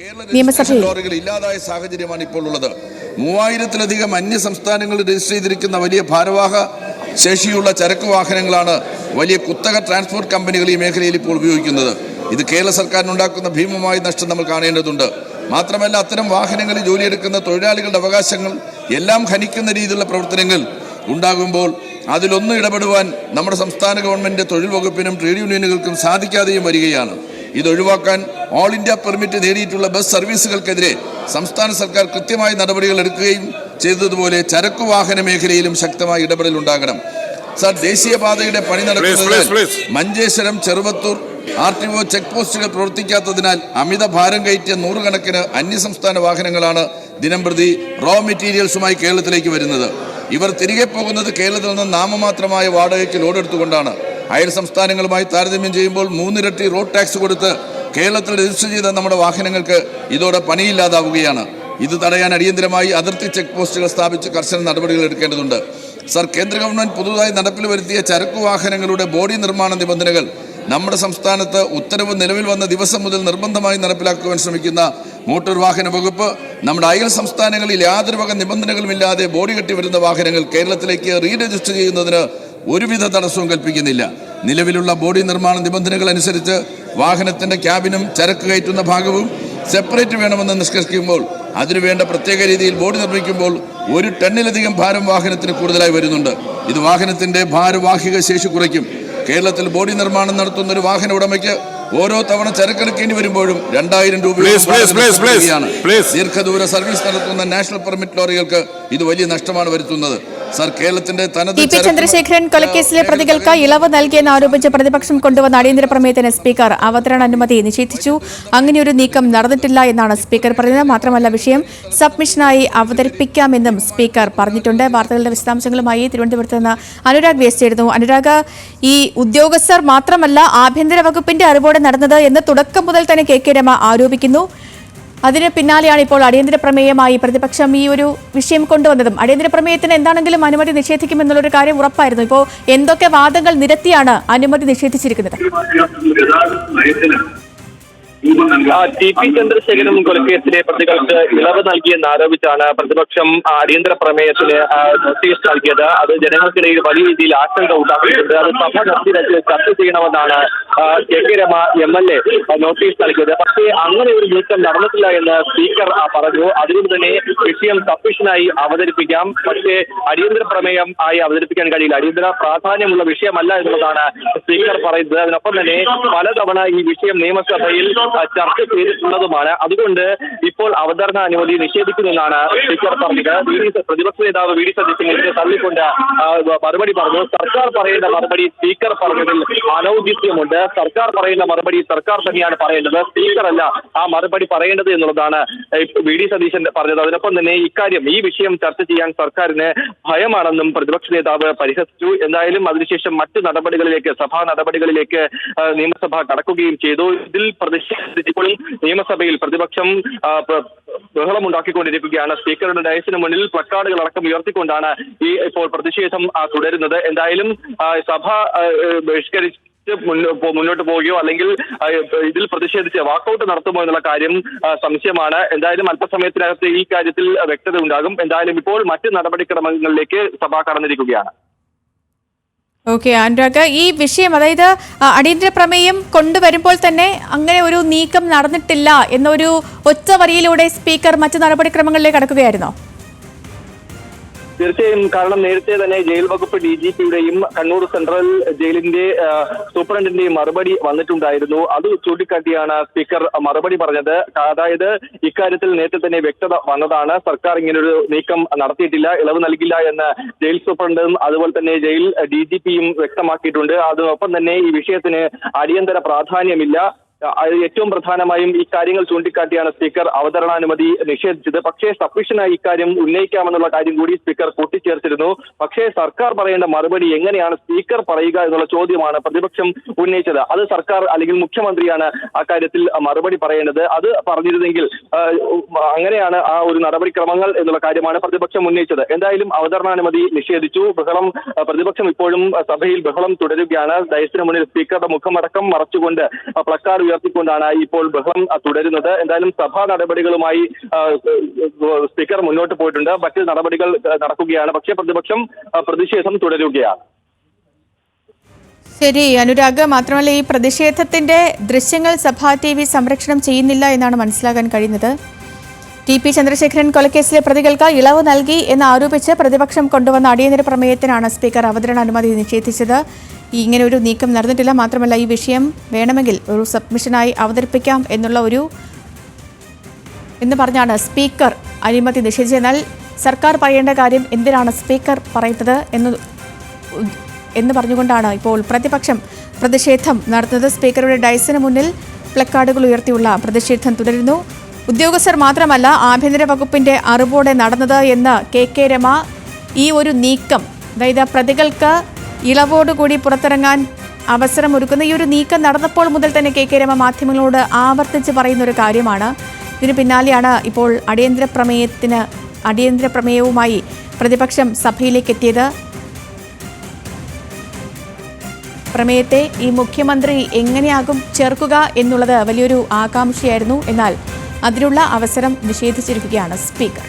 നിയമസഭയിൽ ഇല്ലാതായ സാഹചര്യമാണ് ഇപ്പോൾ ഉള്ളത്. മൂവായിരത്തിലധികം അന്യ സംസ്ഥാനങ്ങളിൽ രജിസ്റ്റർ ചെയ്തിരിക്കുന്ന വലിയ ഭാരവാഹ ശേഷിയുള്ള ചരക്ക് വാഹനങ്ങളാണ് വലിയ കുത്തക ട്രാൻസ്പോർട്ട് കമ്പനികൾ ഈ മേഖലയിൽ ഇപ്പോൾ ഉപയോഗിക്കുന്നത്. ഇത് കേരള സർക്കാരിനുണ്ടാക്കുന്ന ഭീമമായ നഷ്ടം നമ്മൾ കാണേണ്ടതുണ്ട്. മാത്രമല്ല അത്തരം വാഹനങ്ങളിൽ ജോലിയെടുക്കുന്ന തൊഴിലാളികളുടെ അവകാശങ്ങൾ എല്ലാം ഹനിക്കുന്ന രീതിയിലുള്ള പ്രവർത്തനങ്ങൾ ഉണ്ടാകുമ്പോൾ അതിലൊന്നും ഇടപെടുവാൻ നമ്മുടെ സംസ്ഥാന ഗവൺമെന്റ് തൊഴിൽ വകുപ്പിനും ട്രേഡ് യൂണിയനുകൾക്കും സാധിക്കാതെയും വരികയാണ്. ഇത് ഒഴിവാക്കാൻ ഓൾ ഇന്ത്യ പെർമിറ്റ് നേടിയിട്ടുള്ള ബസ് സർവീസുകൾക്കെതിരെ സംസ്ഥാന സർക്കാർ കൃത്യമായ നടപടികൾ എടുക്കുകയും ചെയ്തതുപോലെ ചരക്കു വാഹന മേഖലയിലും ശക്തമായ ഇടപെടൽ ഉണ്ടാകണം. സാർ ദേശീയപാതയുടെ പണി നടക്കുന്നതിനാൽ please. Manjeshwaram Cheruvathur R T O check പോസ്റ്റുകൾ പ്രവർത്തിക്കാത്തതിനാൽ അമിത ഭാരം കയറ്റിയ നൂറുകണക്കിന് അന്യസംസ്ഥാന വാഹനങ്ങളാണ് ദിനംപ്രതി റോ മെറ്റീരിയൽസുമായി കേരളത്തിലേക്ക് വരുന്നത്. ഇവർ തിരികെ പോകുന്നത് കേരളത്തിൽ നിന്ന് നാമമാത്രമായ വാടകയ്ക്ക് ലോഡെടുത്തുകൊണ്ടാണ് അയൽ സംസ്ഥാനങ്ങളുമായി താരതമ്യം ചെയ്യുമ്പോൾ മൂന്നിരട്ടി റോഡ് ടാക്സ് കൊടുത്ത് കേരളത്തിൽ രജിസ്റ്റർ ചെയ്ത നമ്മുടെ വാഹനങ്ങൾക്ക് ഇതോടെ പണിയില്ലാതാവുകയാണ്. ഇത് തടയാൻ അടിയന്തരമായി അതിർത്തി ചെക്ക് പോസ്റ്റുകൾ സ്ഥാപിച്ച് കർശന നടപടികൾ എടുക്കേണ്ടതുണ്ട്. സർ കേന്ദ്ര ഗവൺമെന്റ് പുതുതായി നടപ്പിൽ വരുത്തിയ ചരക്കു വാഹനങ്ങളുടെ ബോഡി നിർമ്മാണ നിബന്ധനകൾ നമ്മുടെ സംസ്ഥാനത്ത് ഉത്തരവ് നിലവിൽ വന്ന ദിവസം മുതൽ നിർബന്ധമായി നടപ്പിലാക്കുവാൻ ശ്രമിക്കുന്ന മോട്ടോർ വാഹന വകുപ്പ് നമ്മുടെ അയൽ സംസ്ഥാനങ്ങളിൽ യാതൊരു വക നിബന്ധനകളുമില്ലാതെ ബോഡി കെട്ടി വരുന്ന വാഹനങ്ങൾ കേരളത്തിലേക്ക് റീ രജിസ്റ്റർ ചെയ്യുന്നതിന് ഒരുവിധ തടസ്സവും കൽപ്പിക്കുന്നില്ല. നിലവിലുള്ള ബോഡി നിർമ്മാണ നിബന്ധനകൾ അനുസരിച്ച് വാഹനത്തിന്റെ ക്യാബിനും ചരക്ക് കയറ്റുന്ന ഭാഗവും സെപ്പറേറ്റ് വേണമെന്ന് നിഷ്കർഷിക്കുമ്പോൾ അതിനുവേണ്ട പ്രത്യേക രീതിയിൽ ബോഡി നിർമ്മിക്കുമ്പോൾ ഒരു ടണ്ണിലധികം ഭാരം വാഹനത്തിന് കൂടുതലായി വരുന്നുണ്ട്. ഇത് വാഹനത്തിന്റെ ഭാരവാഹിക ശേഷി കുറയ്ക്കും. കേരളത്തിൽ ബോഡി നിർമ്മാണം നടത്തുന്ന ഒരു വാഹന ഉടമയ്ക്ക് ഓരോ തവണ ചരക്കെടുക്കേണ്ടി വരുമ്പോഴും രണ്ടായിരം രൂപ Please, please, please, please, please. ദീർഘദൂര സർവീസ് നടത്തുന്ന നാഷണൽ പെർമിറ്റ് ലോറികൾക്ക് ഇത് വലിയ നഷ്ടമാണ് വരുത്തുന്നത്. സർ കേരളത്തിന്റെ തനത് ടി പി ചന്ദ്രശേഖരൻ കൊലക്കേസിലെ പ്രതികൾക്ക് ഇളവ് നൽകിയെന്ന് ആരോപിച്ച് പ്രതിപക്ഷം കൊണ്ടുവന്ന അടിയന്തര പ്രമേയത്തിന് സ്പീക്കർ അവതരണ അനുമതി നിഷേധിച്ചു. അങ്ങനെയൊരു നീക്കം നടന്നിട്ടില്ല എന്നാണ് സ്പീക്കർ പറഞ്ഞത്. മാത്രമല്ല വിഷയം സബ്മിഷനായി അവതരിപ്പിക്കാമെന്നും സ്പീക്കർ പറഞ്ഞിട്ടുണ്ട്. വാർത്തകളുടെ വിശദാംശങ്ങളുമായി തിരുവനന്തപുരത്ത് നിന്ന് അനുരാഗ് വേസ്റ്റ് അനുരാഗ് ഈ ഉദ്യോഗസ്ഥർ മാത്രമല്ല ആഭ്യന്തര വകുപ്പിന്റെ അറിവോടെ നടന്നത് എന്ന് തുടക്കം മുതൽ തന്നെ കെ കെ രമ ആരോപിക്കുന്നു. അതിന് പിന്നാലെയാണ് ഇപ്പോൾ അടിയന്തര പ്രമേയമായി പ്രതിപക്ഷം ഈ ഒരു വിഷയം കൊണ്ടുവന്നതും. അടിയന്തര പ്രമേയത്തിന് എന്താണെങ്കിലും അനുമതി നിഷേധിക്കുമെന്നുള്ളൊരു കാര്യം ഉറപ്പായിരുന്നു. ഇപ്പോൾ എന്തൊക്കെ വാദങ്ങൾ നിരത്തിയാണ് അനുമതി നിഷേധിച്ചിരിക്കുന്നത്? ടി പി ചന്ദ്രശേഖരൻ കൊലക്കേസിലെ പ്രതികൾക്ക് ഇളവ് നൽകിയെന്ന് ആരോപിച്ചാണ് പ്രതിപക്ഷം അടിയന്തര പ്രമേയത്തിന് നോട്ടീസ് നൽകിയത്. അത് ജനങ്ങൾക്കിടയിൽ വലിയ രീതിയിൽ ആശങ്ക ഉണ്ടാക്കിയിട്ടുണ്ട് അത് സഭ നടത്തി വെച്ച് ചർച്ച ചെയ്യണമെന്നാണ് K K Rama M L A notice നൽകിയത്. പക്ഷേ അങ്ങനെ ഒരു നീക്കം നടന്നിട്ടില്ല എന്ന് സ്പീക്കർ പറഞ്ഞു. അതുകൊണ്ട് തന്നെ വിഷയം സഫീഷ്യനായി അവതരിപ്പിക്കാം. പക്ഷേ അടിയന്തര പ്രമേയം ആയി അവതരിപ്പിക്കാൻ കഴിയില്ല. അടിയന്തര പ്രാധാന്യമുള്ള വിഷയമല്ല എന്നുള്ളതാണ് സ്പീക്കർ പറയുന്നത്. അതിനൊപ്പം തന്നെ പലതവണ ഈ വിഷയം നിയമസഭയിൽ ചർച്ച ചെയ്തിട്ടുള്ളതുമാണ് അതുകൊണ്ട് ഇപ്പോൾ അവതരണ അനുമതി നിഷേധിക്കുമെന്നാണ് സ്പീക്കർ പറഞ്ഞത്. വി ഡി പ്രതിപക്ഷ നേതാവ് വി ഡി സതീശനെ തള്ളിക്കൊണ്ട് മറുപടി പറഞ്ഞു. സർക്കാർ പറയേണ്ട മറുപടി സ്പീക്കർ പറഞ്ഞതിൽ അനൗചിത്യമുണ്ട്. സർക്കാർ പറയുന്ന മറുപടി സർക്കാർ തന്നെയാണ് പറയേണ്ടത്. സ്പീക്കർ അല്ല ആ മറുപടി പറയേണ്ടത് എന്നുള്ളതാണ് വി ഡി സതീശൻ പറഞ്ഞത്. അതിനൊപ്പം തന്നെ ഇക്കാര്യം ഈ വിഷയം ചർച്ച ചെയ്യാൻ സർക്കാരിന് ഭയമാണെന്നും പ്രതിപക്ഷ നേതാവ് പരിഹസിച്ചു. എന്തായാലും അതിനുശേഷം മറ്റ് നടപടികളിലേക്ക് സഭാ നടപടികളിലേക്ക് നിയമസഭ കടക്കുകയും ചെയ്തു. ഇതിൽ പ്രതിഷേധിച്ചപ്പോൾ നിയമസഭയിൽ പ്രതിപക്ഷം ബഹളമുണ്ടാക്കിക്കൊണ്ടിരിക്കുകയാണ്. സ്പീക്കറുടെ ഡയസിന് മുന്നിൽ പ്ലക്കാർഡുകൾ അടക്കം ഉയർത്തിക്കൊണ്ടാണ് ഈ ഇപ്പോൾ പ്രതിഷേധം തുടരുന്നത്. എന്തായാലും സഭ ബഹിഷ്കരിച്ച് മുന്നോട്ട് പോവുകയോ അല്ലെങ്കിൽ ഇതിൽ പ്രതിഷേധിച്ച് വാക്കൌട്ട് നടത്തുമോ എന്നുള്ള കാര്യം സംശയമാണ്. എന്തായാലും അല്പസമയത്തിനകത്ത് ഈ കാര്യത്തിൽ വ്യക്തത ഉണ്ടാകും എന്തായാലും ഇപ്പോൾ മറ്റ് നടപടിക്രമങ്ങളിലേക്ക് സഭ കടന്നിരിക്കുകയാണ്. ഓക്കെ അനുരാഗ് ഈ വിഷയം അതായത് അടിയന്തര പ്രമേയം കൊണ്ടുവരുമ്പോൾ തന്നെ അങ്ങനെ ഒരു നീക്കം നടന്നിട്ടില്ല എന്നൊരു ഒറ്റ വരിയിലൂടെ സ്പീക്കർ മറ്റു നടപടിക്രമങ്ങളിലേക്ക് കടക്കുകയായിരുന്നോ? തീർച്ചയായും കാരണം നേരത്തെ തന്നെ ജയിൽ വകുപ്പ് ഡി ജി പിയുടെയും കണ്ണൂർ സെൻട്രൽ ജയിലിന്റെ സൂപ്രണ്ടിന്റെയും മറുപടി വന്നിട്ടുണ്ടായിരുന്നു. അത് ചൂണ്ടിക്കാട്ടിയാണ് സ്പീക്കർ മറുപടി പറഞ്ഞത്. അതായത് ഇക്കാര്യത്തിൽ നേരത്തെ തന്നെ വ്യക്തത വന്നതാണ്. സർക്കാർ ഇങ്ങനൊരു നീക്കം നടത്തിയിട്ടില്ല ഇളവ് നൽകില്ല എന്ന് ജയിൽ സൂപ്രണ്ടും അതുപോലെ തന്നെ ജയിൽ ഡി ജി പിയും വ്യക്തമാക്കിയിട്ടുണ്ട്. അതിനൊപ്പം തന്നെ ഈ വിഷയത്തിന് അടിയന്തര പ്രാധാന്യമില്ല. ഏറ്റവും പ്രധാനമായും കാര്യങ്ങൾ ചൂണ്ടിക്കാട്ടിയാണ് സ്പീക്കർ അവതരണാനുമതി നിഷേധിച്ചത്. പക്ഷേ സഫീഷ്യനായി ഇക്കാര്യം ഉന്നയിക്കാമെന്നുള്ള കാര്യം കൂടി സ്പീക്കർ കൂട്ടിച്ചേർത്തിരുന്നു. പക്ഷേ സർക്കാർ പറയേണ്ട മറുപടി എങ്ങനെയാണ് സ്പീക്കർ പറയുക എന്നുള്ള ചോദ്യമാണ് പ്രതിപക്ഷം ഉന്നയിച്ചത്. അത് സർക്കാർ അല്ലെങ്കിൽ മുഖ്യമന്ത്രിയാണ് അക്കാര്യത്തിൽ മറുപടി പറയേണ്ടത്. അത് പറഞ്ഞിരുന്നെങ്കിൽ അങ്ങനെയാണ് ആ ഒരു നടപടിക്രമങ്ങൾ എന്നുള്ള കാര്യമാണ് പ്രതിപക്ഷം ഉന്നയിച്ചത്. എന്തായാലും അവതരണാനുമതി നിഷേധിച്ചു. ബഹളം പ്രതിപക്ഷം ഇപ്പോഴും സഭയിൽ ബഹളം തുടരുകയാണ്. ഡയസിന് മുന്നിൽ സ്പീക്കറുടെ മുഖമടക്കം മറച്ചുകൊണ്ട് പ്ലക്കാർഡ് ഉയർത്തിക്കൊണ്ടാണ് ഇപ്പോൾ ബഹളം തുടരുന്നത്. എന്തായാലും സഭാ നടപടികളുമായി സ്പീക്കർ മുന്നോട്ട് പോയിട്ടുണ്ട്. മറ്റ് നടപടികൾ നടക്കുകയാണ്. പക്ഷേ പ്രതിപക്ഷം പ്രതിഷേധം തുടരുകയാണ്. ശരി അനുരാഗ്. മാത്രമല്ല ഈ പ്രതിഷേധത്തിന്റെ ദൃശ്യങ്ങൾ സഭാ ടി സംരക്ഷണം ചെയ്യുന്നില്ല എന്നാണ് മനസ്സിലാക്കാൻ കഴിയുന്നത്. ടി പി ചന്ദ്രശേഖരൻ കൊലക്കേസിലെ പ്രതികൾക്ക് ഇളവ് നൽകി എന്ന് ആരോപിച്ച് പ്രതിപക്ഷം കൊണ്ടുവന്ന അടിയന്തര പ്രമേയത്തിനാണ് സ്പീക്കർ അവതരണ അനുമതി നിഷേധിച്ചത്. ഇങ്ങനെ ഒരു നീക്കം നടന്നിട്ടില്ല. മാത്രമല്ല ഈ വിഷയം വേണമെങ്കിൽ ഒരു സബ്മിഷനായി അവതരിപ്പിക്കാം എന്നുള്ള ഒരു എന്ന് പറഞ്ഞാണ് സ്പീക്കർ അനുമതി നിഷേധിച്ചത്. എന്നാൽ സർക്കാർ പറയേണ്ട കാര്യം എന്തിനാണ് സ്പീക്കർ പറയുന്നത് എന്ന് എന്ന് പറഞ്ഞുകൊണ്ടാണ് ഇപ്പോൾ പ്രതിപക്ഷം പ്രതിഷേധം നടത്തുന്നത്. സ്പീക്കറുടെ ഡയസിന് മുന്നിൽ പ്ലക്കാർഡുകൾ ഉയർത്തിയുള്ള പ്രതിഷേധം തുടരുന്നു. ഉദ്യോഗസ്ഥർ മാത്രമല്ല ആഭ്യന്തര വകുപ്പിന്റെ അറിവോടെ നടന്നത് എന്ന് കെ കെ രമ ഈ ഒരു നീക്കം അതായത് പ്രതികൾക്ക് ഇളവോടുകൂടി പുറത്തിറങ്ങാൻ അവസരം ഒരുക്കുന്ന ഈ ഒരു നീക്കം നടന്നപ്പോൾ മുതൽ തന്നെ കെ കെ രമ മാധ്യമങ്ങളോട് ആവർത്തിച്ച് പറയുന്ന ഒരു കാര്യമാണ്. ഇതിന് പിന്നാലെയാണ് ഇപ്പോൾ അടിയന്തര പ്രമേയത്തിന് അടിയന്തര പ്രമേയവുമായി പ്രതിപക്ഷം സഭയിലേക്ക് എത്തിയത്. പ്രമേയത്തെ ഈ മുഖ്യമന്ത്രി എങ്ങനെയാകും ചേർക്കുക എന്നുള്ളത് വലിയൊരു ആകാംക്ഷയായിരുന്നു. എന്നാൽ അതിനുള്ള അവസരം നിഷേധിച്ചിരിക്കുകയാണ് സ്പീക്കർ.